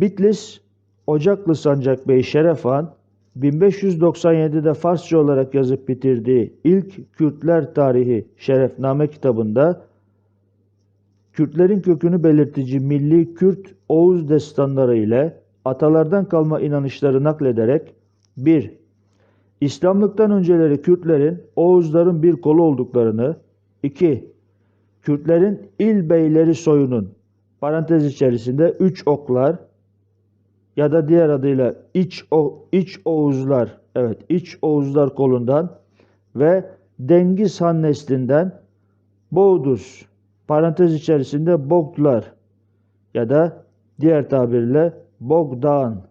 Bitlis Ocaklı Sancak Bey Şeref Han 1597'de Farsça olarak yazıp bitirdiği ilk Kürtler Tarihi Şerefname kitabında Kürtlerin kökünü belirtici milli Kürt Oğuz destanları ile atalardan kalma inanışları naklederek 1. İslamlıktan önceleri Kürtlerin Oğuzların bir kolu olduklarını 2. Kürtlerin il beyleri soyunun parantez içerisinde üç oklar ya da diğer adıyla iç o iç Oğuzlar evet iç Oğuzlar kolundan ve Dengiz Han neslinden Boğdus parantez içerisinde Bogdlar ya da diğer tabirle Bogdan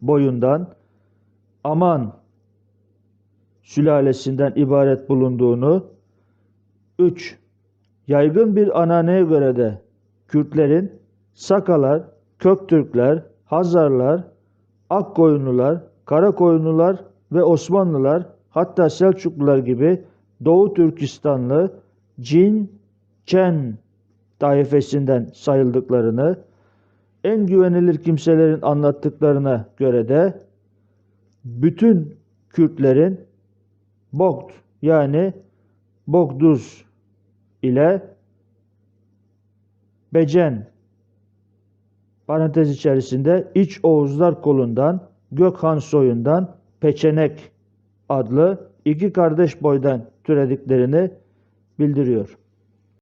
boyundan Aman sülalesinden ibaret bulunduğunu 3. Yaygın bir ananeye göre de Kürtlerin Sakalar, Köktürkler, Hazarlar, Akkoyunlular, Karakoyunlular ve Osmanlılar hatta Selçuklular gibi Doğu Türkistanlı Cin, Çen taifesinden sayıldıklarını en güvenilir kimselerin anlattıklarına göre de bütün Kürtlerin Bogd yani Bogduz ile Becen parantez içerisinde İç Oğuzlar kolundan Gökhan soyundan Peçenek adlı iki kardeş boydan türediklerini bildiriyor.